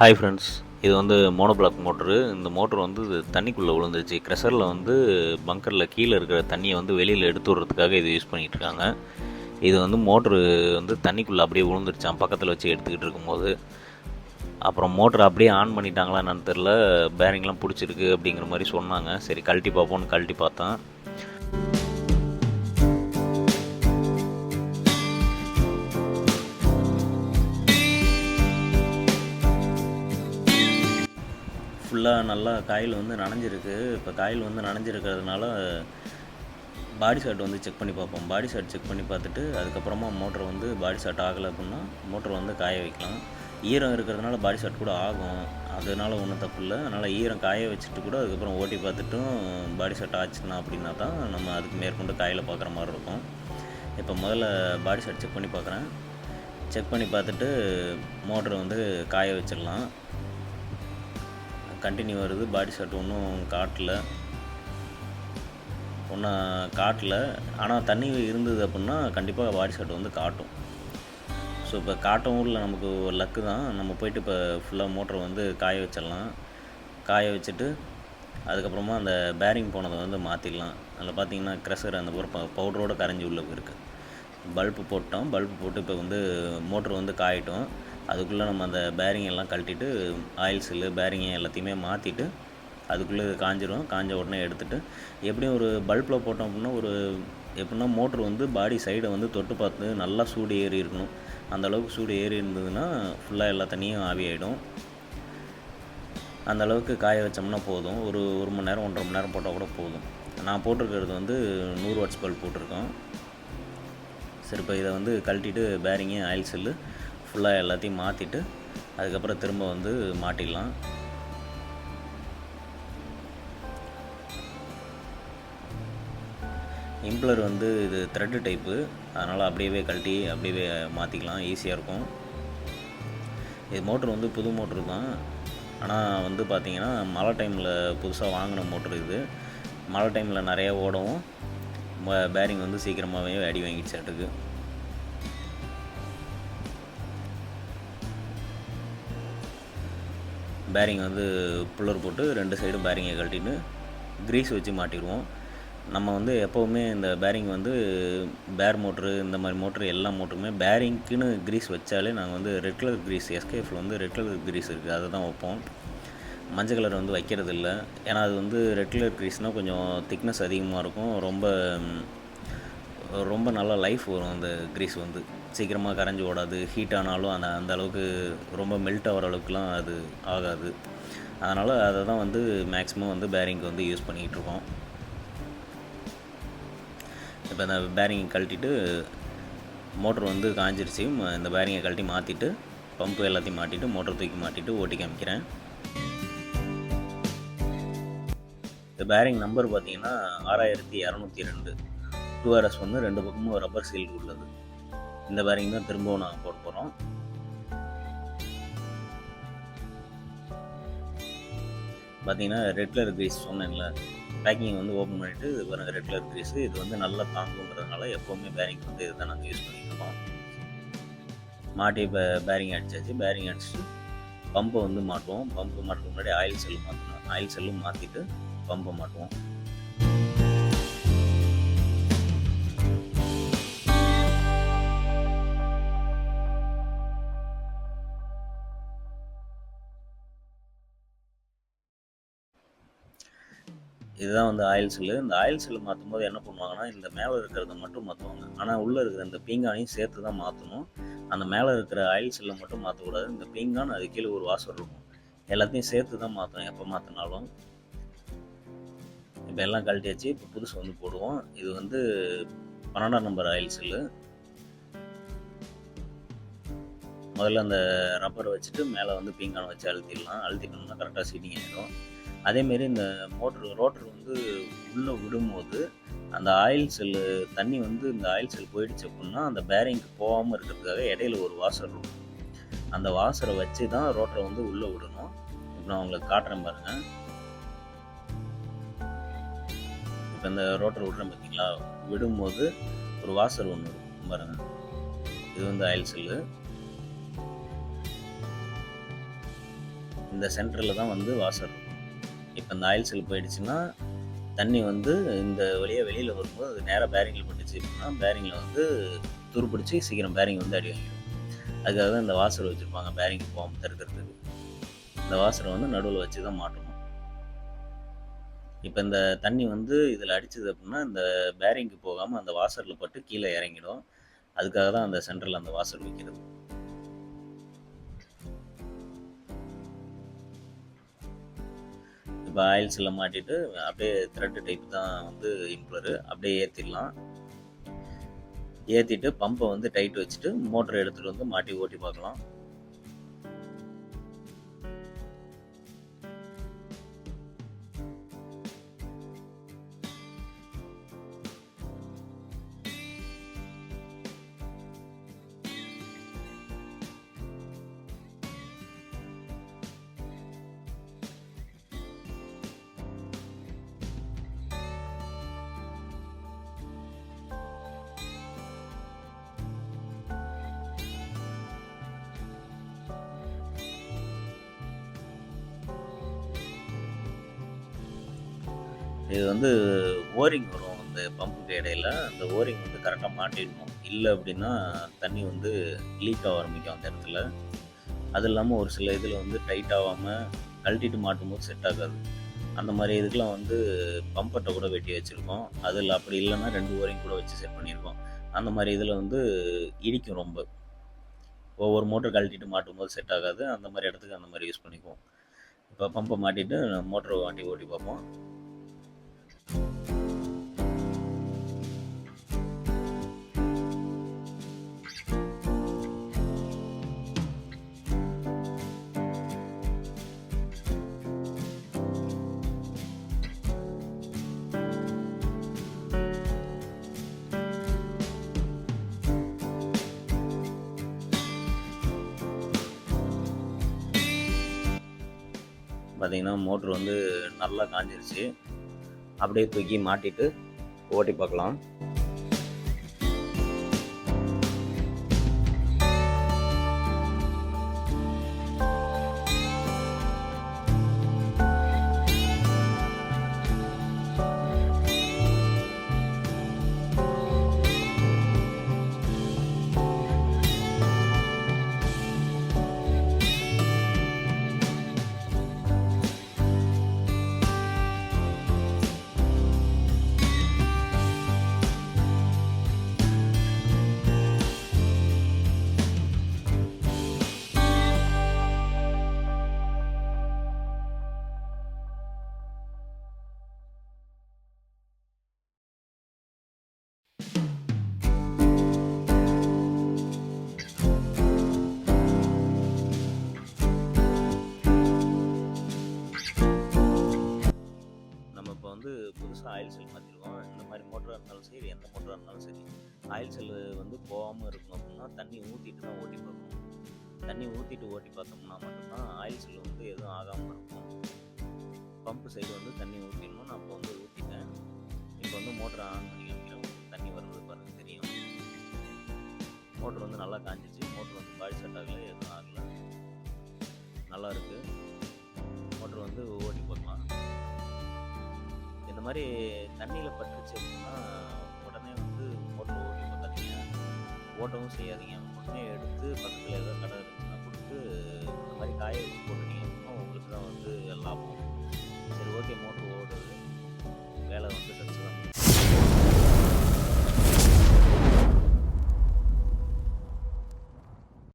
Hi friends இது வந்து monoblock motor இந்த மோட்ரு வந்து தண்ணிக்குள்ளே விழுந்துருச்சு. க்ரெஷரில் வந்து பங்கரில் கீழே இருக்கிற தண்ணியை வந்து வெளியில் எடுத்து விட்றதுக்காக இது யூஸ் பண்ணிகிட்டு இருக்காங்க. இது வந்து மோட்ரு வந்து தண்ணிக்குள்ளே அப்படியே விழுந்துருச்சான் பக்கத்தில் வச்சு எடுத்துக்கிட்டு இருக்கும்போது. அப்புறம் மோட்டர் அப்படியே ஆன் பண்ணிட்டாங்களா என்னன்னு தெரில பேரிங்லாம் பிடிச்சிருக்கு அப்படிங்கிற மாதிரி சொன்னாங்க. சரி கழட்டி பார்ப்போம்னு கழட்டி பார்த்தேன். ஃபுல்லாக நல்லா காயில் வந்து நனைஞ்சிருக்கு. இப்போ காயில் வந்து நனைஞ்சிருக்கிறதுனால பாடி ஷாட் வந்து செக் பண்ணி பார்ப்போம். பாடி ஷாட் செக் பண்ணி பார்த்துட்டு அதுக்கப்புறமா மோட்டர் வந்து பாடி ஷாட் ஆகலை அப்படின்னா மோட்டர் வந்து காய வைக்கலாம். ஈரம் இருக்கிறதுனால பாடி ஷாட் கூட ஆகும். அதனால ஒன்றும் தப்பு இல்லை. அதனால் ஈரம் காய வச்சுட்டு கூட அதுக்கப்புறம் ஓட்டி பார்த்துட்டும் பாடி ஷாட் ஆச்சுன்னா அப்படின்னா தான் நம்ம அதுக்கு மேற்கொண்டு காயில் பார்க்குற மாதிரி இருக்கும். இப்போ முதல்ல பாடி ஷாட் செக் பண்ணி பார்க்குறேன். செக் பண்ணி பார்த்துட்டு மோட்டரை வந்து காய வச்சிடலாம். கண்டினியூ வருது. பாடி ஷாட் ஒன்றும் காட்டல. ஒன்றும் காட்டல. ஆனால் தண்ணி இருந்தது அப்படின்னா கண்டிப்பாக பாடி ஷாட் வந்து காட்டும். ஸோ இப்போ காட்டவும் இல்லை நமக்கு ஒரு லக்கு தான். நம்ம போயிட்டு இப்போ ஃபுல்லாக மோட்டரை வந்து காய வச்சிடலாம். காய வச்சுட்டு அதுக்கப்புறமா அந்த பேரிங் போனதை வந்து மாற்றிடலாம் அதில் பார்த்தீங்கன்னா க்ரெஷர் அந்த ஒரு பவுடரோடு கரைஞ்சி உள்ள இருக்குது பல்பு போட்டோம். பல்பு போட்டு இப்போ வந்து மோட்ரு வந்து காயிட்டோம். அதுக்குள்ளே நம்ம அந்த பேரிங் எல்லாம் கழட்டிட்டு ஆயில் சில்லு பேரிங்கை எல்லாத்தையுமே மாற்றிட்டு அதுக்குள்ளே காஞ்சிரும். காஞ்ச உடனே எடுத்துட்டு எப்படியும் ஒரு பல்பில் போட்டோம் அப்படின்னா ஒரு எப்படின்னா மோட்ரு வந்து பாடி சைடை வந்து தொட்டு பார்த்து நல்லா சூடு ஏறி இருக்கணும். அந்த அளவுக்கு சூடு ஏறி இருந்ததுன்னா ஃபுல்லாக எல்லா தண்ணியும் ஆவியாயிடும் அந்த அளவுக்கு காய வச்சோம்னா போதும். ஒரு ஒரு மணி நேரம் ஒன்றரை மணி நேரம் போட்டால் கூட போதும். நான் போட்டிருக்கிறது வந்து நூறு வாட்ஸ் பல்ப் போட்டிருக்கோம். சரி இப்போ இதை வந்து கழட்டிட்டு பேரிங்கு ஆயில் செல்லு ஃபுல்லாக எல்லாத்தையும் மாற்றிட்டு அதுக்கப்புறம் திரும்ப வந்து மாட்டிடலாம். இம்ப்ளர் வந்து இது த்ரெட்டு டைப்பு அதனால் அப்படியே கழட்டி அப்படியே மாற்றிக்கலாம் ஈஸியாக இருக்கும். இது மோட்ரு வந்து புது மோட்ரு தான். ஆனால் வந்து பார்த்திங்கன்னா மழை டைமில் புதுசாக வாங்கின மோட்ரு இது. மழை டைமில் நிறையா ஓடவும் பேரிங் வந்து சீக்கிரமாகவே அடி வாங்கிடுச்சு பேரிங் வந்து புல்லர் போட்டு ரெண்டு சைடும் பேரிங்கை கழட்டிட்டு க்ரீஸ் வச்சு மாட்டிடுவோம். நம்ம வந்து எப்போவுமே இந்த பேரிங் வந்து பேர் மோட்ரு இந்த மாதிரி மோட்ரு எல்லா மோட்டருமே பேரிங்க்குன்னு க்ரீஸ் வச்சாலே நாங்கள் வந்து ரெட் கலர் க்ரீஸ் எஸ்கேஃபில் வந்து ரெட் கலர் க்ரீஸ் இருக்குது அதை தான் வைப்போம். மஞ்சள் கலர் வந்து வைக்கிறது இல்லை ஏன்னா அது வந்து ரெட் கலர் க்ரீஸ்னால் கொஞ்சம் திக்னஸ் அதிகமாக இருக்கும். ரொம்ப ரொம்ப நல்லா லைஃப் வரும் அந்த க்ரீஸ் வந்து. சீக்கிரமாக கரைஞ்சி ஓடாது ஹீட் ஆனாலும் அந்த அந்த அளவுக்கு ரொம்ப மெல்ட் ஆகிற அளவுக்குலாம் அது ஆகாது. அதனால் அதை தான் வந்து மேக்ஸிமம் வந்து பேரிங்க்கு வந்து யூஸ் பண்ணிக்கிட்டு இருக்கோம். இப்போ அந்த பேரிங்கை கழட்டிட்டு மோட்ரு வந்து காஞ்சிருச்சு. இந்த பேரிங்கை கழட்டி மாற்றிட்டு பம்பு எல்லாத்தையும் மாட்டிட்டு மோட்டர் தூக்கி மாட்டிட்டு ஓட்டி காமிக்கிறேன். இந்த பேரிங் நம்பர் பார்த்தீங்கன்னா ஆறாயிரத்தி இரநூத்தி ரெண்டு. டூஆர்எஸ் வந்து ரெண்டு பக்கமும் ரப்பர் சீல்டு உள்ளது. இந்த பேரிங் தான் திரும்பவும் நாங்கள் போட போகிறோம் பார்த்தீங்கன்னா ரெகுலர் கிரீஸ் சொன்னேன்ல பேக்கிங் வந்து ஓப்பன் பண்ணிவிட்டு இது பாருங்கள் ரெகுலர் கிரீஸு இது வந்து நல்லா தாங்குங்கிறதுனால எப்போவுமே பேரிங் வந்து இதுதான் நாங்கள் யூஸ் பண்ணிட்டு மாட்டி இப்போ பேரிங் அடித்தாச்சு பேரிங் அடிச்சுட்டு பம்பை வந்து மாட்டுவோம். பம்பு மாட்டுறதுக்கு முன்னாடி ஆயில் செல்லு மாற்றணும் ஆயில் செல்லும் மாற்றிட்டு பம்பை மாட்டுவோம். இதுதான் வந்து ஆயில் செல்லு. இந்த ஆயில் செல்லு மாற்றும் போது என்ன பண்ணுவாங்கன்னா இந்த மேலே இருக்கிறத மட்டும் மாற்றுவாங்க ஆனால் உள்ளே இருக்கிற இந்த பீங்கானையும் சேர்த்து தான் மாற்றணும் அந்த மேலே இருக்கிற ஆயில் செல்லை மட்டும் மாற்றக்கூடாது இந்த பீங்கான் அது கீழே ஒரு வாசல் இருக்கும். எல்லாத்தையும் சேர்த்து தான் மாற்றணும் எப்போ மாற்றினாலும் இப்போ எல்லாம் கழட்டியாச்சு. இப்போ புதுசு வந்து போடுவோம். இது வந்து பன்னெண்டாம் நம்பர் ஆயில் செல்லு. முதல்ல அந்த ரப்பரை வச்சுட்டு மேலே வந்து பீங்கானை வச்சு அழுத்திடலாம். அழுத்திட்டோம்னா கரெக்டாக சீட்டிங் ஆகிடும் அதேமாரி இந்த மோட்ரு ரோட்டர் வந்து உள்ளே விடும்போது அந்த ஆயில் செல்லு தண்ணி வந்து இந்த ஆயில் செல் போயிடுச்சு அப்படின்னா அந்த பேரிங்க்கு போகாமல் இருக்கிறதுக்காக இடையில ஒரு வாசர் இருக்கும். அந்த வாசரை வச்சு தான் ரோட்டரை வந்து உள்ளே விடணும். இப்போ நான் உங்களுக்கு காட்டுறேன் பாருங்கள் இப்போ இந்த ரோட்டர் விடுறேன் பார்த்தீங்களா விடும்போது ஒரு வாசர் ஒன்று இருக்கும் பாருங்கள் இது வந்து ஆயில் செல்லு. இந்த சென்டரில் தான் வந்து வாசர் இப்போ இந்த ஆயில் செல் போயிடுச்சுன்னா தண்ணி வந்து இந்த வழியாக வெளியில் வரும்போது அது நேராக பேரிங்கில் பட்டுச்சு அப்படின்னா பேரிங்கில் வந்து துருப்பிடிச்சு சீக்கிரம் பேரிங் வந்து அடி வாங்கிடும். அதுக்காக தான் இந்த வாசர் வச்சுருப்பாங்க பேரிங் போகாமல் தடுக்கிறதுக்கு இந்த வாசரை வந்து நடுவில் வச்சு தான் மாட்டணும். இப்போ இந்த தண்ணி வந்து இதில் அடிச்சது அப்படின்னா இந்த பேரிங்க்கு போகாமல் அந்த வாசரில் பட்டு கீழே இறங்கிடும். அதுக்காக தான் அந்த சென்டரில் அந்த வாசர் வைக்கிறது. இப்போ ஆயில் சில்ல மாட்டிட்டு அப்படியே த்ரெட்டு டைப் தான் வந்து இம்ப்ளரு அப்படியே ஏற்றிடலாம் ஏற்றிட்டு பம்பை வந்து டைட் வச்சுட்டு மோட்டர் எடுத்துகிட்டு வந்து மாட்டி ஓட்டி பார்க்கலாம். இது வந்து ஓரிங் வரும் அந்த பம்புக்கு இடையில. அந்த ஓரிங் வந்து கரெக்டாக மாட்டிடணும். இல்லை அப்படின்னா தண்ணி வந்து லீக் ஆக ஆரம்பிக்கும் அந்த இடத்துல. அது இல்லாமல் ஒரு சில இதில் வந்து டைட் ஆகாமல் கழட்டிட்டு மாட்டும் போது செட் ஆகாது. அந்த மாதிரி இதுக்கெலாம் வந்து பம்பட்டை கூட வெட்டி வச்சுருக்கோம். அதில் அப்படி இல்லைன்னா ரெண்டு ஓரிங் கூட வச்சு செட் பண்ணியிருக்கோம் அந்த மாதிரி இதில் வந்து இடிக்கும் ரொம்ப. ஒவ்வொரு மோட்டர் கழட்டிட்டு மாட்டும் போது செட் ஆகாது. அந்த மாதிரி இடத்துக்கு அந்த மாதிரி யூஸ் பண்ணிக்குவோம். இப்போ பம்பை மாட்டிட்டு மோட்டரை மாட்டி ஓட்டி பார்ப்போம். பார்த்திங்கன்னா மோட்ரு வந்து நல்லா காஞ்சிருச்சு. அப்படியே தூக்கி மாட்டிட்டு ஓட்டி பார்க்கலாம். புதுசாக ஆயில் செல் மாற்றிருக்கோம் இந்த மாதிரி மோட்டராக இருந்தாலும் சரி எந்த மோட்டராக இருந்தாலும் சரி ஆயில் செல் வந்து போகாமல் இருக்கணும் அப்படின்னா தண்ணி ஊற்றிட்டு தான் ஓட்டி பார்க்கணும். தண்ணி ஊற்றிட்டு ஓட்டி பார்த்தோம்னா மட்டும்தான் ஆயில் செல் வந்து எதுவும் ஆகாமல் இருக்கும். பம்பு சைடு வந்து தண்ணி ஊற்றிடணும் நான் இப்போ வந்து ஊற்றிட்டேன் இப்போ வந்து மோட்டர் ஆன் பண்ணி காமிக்கிறேன். தண்ணி வரும்போது பாருங்கள் தெரியும். மோட்டர் வந்து நல்லா காஞ்சிச்சு மோட்டர் வந்து பாடி செட் ஆகலை எதுவும் ஆகலை. நல்லா இருக்குது மோட்டர் வந்து ஓட்டி பார்க்கலாம். இந்த மாதிரி தண்ணியில் பட்டுச்சு அப்படின்னா உடனே வந்து ஓட்டில் ஓட்டி பார்த்தாதீங்க ஓட்டவும் செய்யாதீங்க. உடனே எடுத்து பக்கத்தில் ஏதோ கடை இருந்துச்சுன்னா கொடுத்து இந்த மாதிரி காய வச்சு போட்டுட்டீங்க அப்படின்னா உங்களுக்கு தான் வந்து லாபம். சரி ஓகே மோட்ரு ஓடுது. வேலை வந்து சச்சு தான்